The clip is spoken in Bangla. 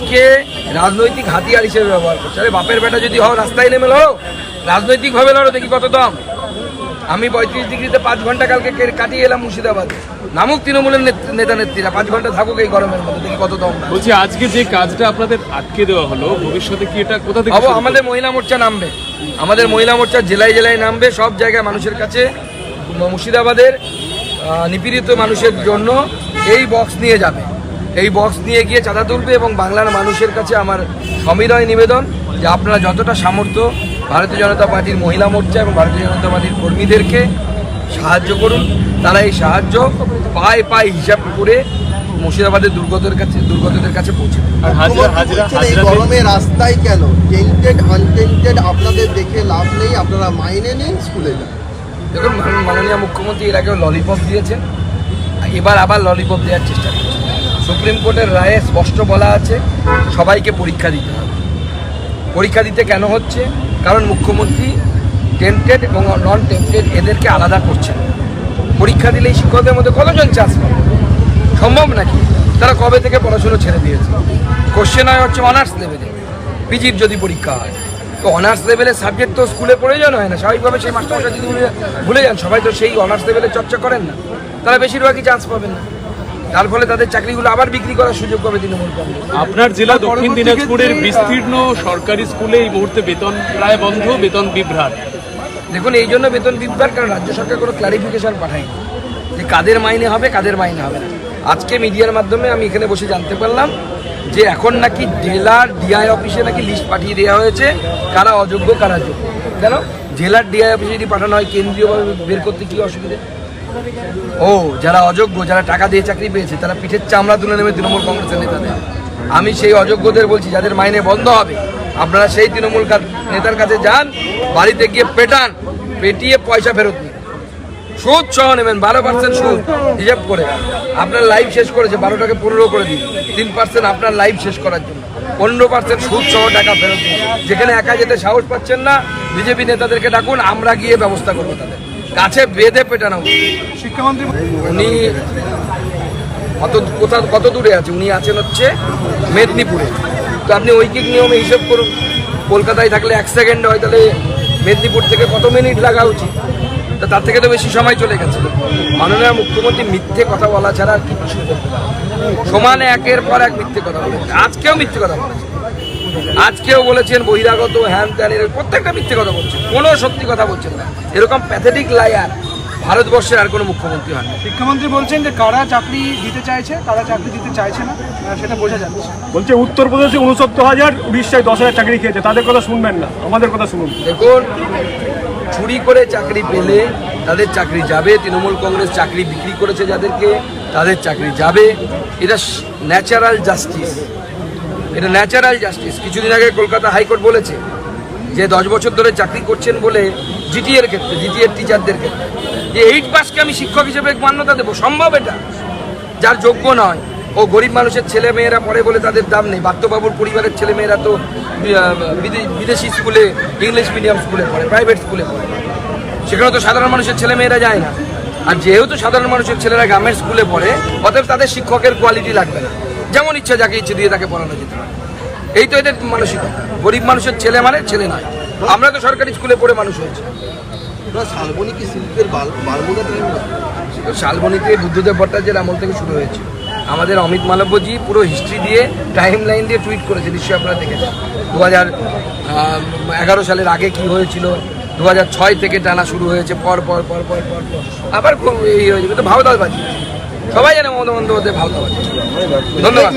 সমাজকে রাজনৈতিক হাতিয়ার হিসেবে ব্যবহার করছে। আরে বাপের বেটা যদি হও রাস্তায় নেমে লড়ো রাজনৈতিকভাবে লড়ো দেখি কত দম। আমি পঁয়ত্রিশ ডিগ্রিতে পাঁচ ঘণ্টা কালকে কে- কাটিয়ে এলাম মুর্শিদাবাদে। নামুক তৃণমূলের নেতা নেত্রীরা পাঁচ ঘণ্টা থাকুক এই গরমের মধ্যে দেখি কত দম। বলছি আজকে যে কাজটা আপনাদের আটকে দেওয়া হলো ভবিষ্যতে কি এটা কোথা থেকে আমাদের মহিলা মোর্চা নামবে। আমাদের মহিলা মোর্চা জেলায় জেলায় নামবে সব জায়গায় মানুষের কাছে মুর্শিদাবাদের নিপীড়িত মানুষের জন্য এই বক্স নিয়ে যাবে। এই বক্স নিয়ে গিয়ে চাঁদা তুলবে এবং বাংলার মানুষের কাছে আমার সমিদয় নিবেদন যে আপনারা যতটা সামর্থ্য ভারতীয় জনতা পার্টির মহিলা মোর্চা এবং ভারতীয় জনতা পার্টির কর্মীদেরকে সাহায্য করুন। তারা এই সাহায্য পায় পায় হিসাব করে মুর্শিদাবাদের দুর্গতের কাছে দুর্গতদের কাছে পৌঁছে আর হাজিরা হাজিরা বলছেন এই হাজিরা গরমে রাস্তায় কেন? টেন্টেড আনটেন্টেড আপনাদের দেখে লাভ নেই আপনারা মাইনে নিন স্কুলে যান। দেখুন মাননীয় মুখ্যমন্ত্রী এর আগেও ললিপপ দিয়েছেন। এবার আবার ললিপপ দেওয়ার চেষ্টা করছেন সুপ্রিম কোর্টের রায়ে স্পষ্ট বলা আছে, সবাইকে পরীক্ষা দিতে হবে। পরীক্ষা দিতে কেন হচ্ছে? কারণ মুখ্যমন্ত্রী টেন্টেড এবং নন টেন্টেড এদেরকে আলাদা করছেন পরীক্ষা দিলেই শিক্ষকদের মধ্যে কতজন চান্স পাবে? সম্ভব নাকি? তারা কবে থেকে পড়াশুনো ছেড়ে দিয়েছে? কোশ্চেন হয় হচ্ছে অনার্স লেভেলে পিজির যদি পরীক্ষা হয়, তো অনার্স লেভেলের সাবজেক্ট তো স্কুলে প্রয়োজন হয় না। স্বাভাবিকভাবে সেই মাস্টারমশাই যদি ভুলে যান, সবাই তো সেই অনার্স লেভেলের চর্চা করেন না। তারা বেশিরভাগই চান্স পাবেন না। তার ফলে তাদের চাকরিগুলো আবার বিক্রি করার সুযোগ পাবে তৃণমূল কংগ্রেস। আপনার জেলা দক্ষিণ দিনাজপুরের বিস্তীর্ণ সরকারি স্কুলে এই মুহূর্তে বেতন প্রায় বন্ধ বেতন বিভ্রাট। দেখুন এই জন্য বেতন বিভাগ কারণ রাজ্য সরকার কোনো ক্লারিফিকেশন পাঠায়নি। যে কাদের মাইনে হবে কাদের মাইনে হবে না। আজকে মিডিয়ার মাধ্যমে আমি এখানে বসে জানতে পারলাম যে এখন নাকি জেলার ডিআই অফিসে নাকি লিস্ট পাঠিয়ে দেওয়া হয়েছে কারা অযোগ্য কারা যোগ্য। কেন? জেলার ডিআই অফিসে যদি পাঠানো হয় কেন্দ্রীয়ভাবে বের করতে কি অসুবিধে? ও, যারা অযোগ্য, যারা টাকা দিয়ে চাকরি পেয়েছে, তারা পিঠের চামড়া তুলে নেবে তৃণমূল কংগ্রেসের নেতাদের। আমি সেই অযোগ্যদের বলছি, যাদের মাইনে বন্ধ হবে, আপনারা সেই তৃণমূল নেতার কাছে যান, বাড়িতে গিয়ে পেটান, পেটিয়ে পয়সা ফেরত নিন। সুদ সহ নেবেন, বারো পার্সেন্ট সুদ হিসাব করে। আপনার লাইফ শেষ করেছে, বারোটাকে পনেরো করে দিন। তিন পার্সেন্ট আপনার লাইফ শেষ করার জন্য। পনেরো পার্সেন্ট সুদ সহ টাকা ফেরত দিন যেখানে একা যেতে সাহস পাচ্ছেন না, বিজেপি নেতাদেরকে ডাকুন, আমরা গিয়ে ব্যবস্থা করব তাদের। কাছে বেঁধে পেটানো। শিক্ষামন্ত্রী উনি কত কোথা কত দূরে আছে? উনি আছেন হচ্ছে মেদিনীপুরে। তো আপনি ঐকিক নিয়মে হিসেব করুন। কলকাতায় থাকলে এক সেকেন্ড হয় তাহলে মেদিনীপুর থেকে কত মিনিট লাগা উচিত? তা তার থেকে তো বেশি সময় চলে গেছে। মাননীয় মুখ্যমন্ত্রী মিথ্যে কথা বলা ছাড়া আর কিছু। সমানে একের পর এক মিথ্যে কথা বলেছে আজকেও মিথ্যে কথা বলেছে আজকেও বলেছেন বহিরাগত হ্যান ত্যান এর প্রত্যেকটা মিথ্যে কথা বলছেন কোনো সত্যি কথা বলছেন না। এরকম প্যাথেটিক লায়ার ভারতবর্ষের আর কোনো মুখ্যমন্ত্রী হয় না শিক্ষামন্ত্রী বলছেন যে কারা চাকরি দিতে চাইছে কারা চাকরি দিতে চাইছে না সেটা বোঝা যাচ্ছে। বলছে উত্তরপ্রদেশে উনসত্তর হাজার উড়িষ্যায় দশ হাজার চাকরি খেয়েছে। তাদের কথা শুনবেন না আমাদের কথা শুনুন। দেখুন চুরি করে চাকরি পেলে তাদের চাকরি যাবে তৃণমূল কংগ্রেস চাকরি বিক্রি করেছে যাদেরকে তাদের চাকরি যাবে। এটা ন্যাচারাল জাস্টিস এটা ন্যাচারাল জাস্টিস। কিছুদিন আগে কলকাতা হাইকোর্ট বলেছে যে দশ বছর ধরে চাকরি করছেন বলে জিটিএর ক্ষেত্রে জিটিএর টিচারদের ক্ষেত্রে। যে এইট পাসকে আমি শিক্ষক হিসেবে মান্যতা দেবো, সম্ভব এটা? যার যোগ্য নয়। ও গরিব মানুষের ছেলে মেয়েরা পড়ে বলে তাদের দাম নেই। বাত্যবাবুর পরিবারের ছেলে মেয়েরা তো বিদেশি স্কুলে, ইংলিশ মিডিয়াম স্কুলে পড়ে প্রাইভেট স্কুলে পড়ে। সেখানে তো সাধারণ মানুষের ছেলে মেয়েরা যায় না। আর যেহেতু সাধারণ মানুষের ছেলেরা গ্রামের স্কুলে পড়ে, অতএব তাদের শিক্ষকের কোয়ালিটি লাগবে না। যেমন ইচ্ছা যাকে ইচ্ছে দিয়ে তাকে পড়ানো যেতে পারে। এই তো এদের মানসিকতা। গরিব মানুষের ছেলে মানে ছেলে নয়। আমরা তো সরকারি স্কুলে পড়ে মানুষ হয়েছি। আপনারা শালবনী কি শিল্পের শালবনীতে বুদ্ধদেব ভট্টাচার্যের আমল থেকে শুরু হয়েছে। আমাদের অমিত মালব্যজি পুরো হিস্ট্রি দিয়ে টাইম লাইন দিয়ে টুইট করেছে নিশ্চয়ই আপনারা দেখেছেন। দু হাজার এগারো সালের আগে কি হয়েছিল? দু হাজার ছয় থেকে টানা শুরু হয়েছে পর পর পর পর পর আবার এই হয়েছে কিন্তু ভাওতাবাজি সবাই জানে মমতা বন্দ্যোপাধ্যায় ভালো ধন্যবাদ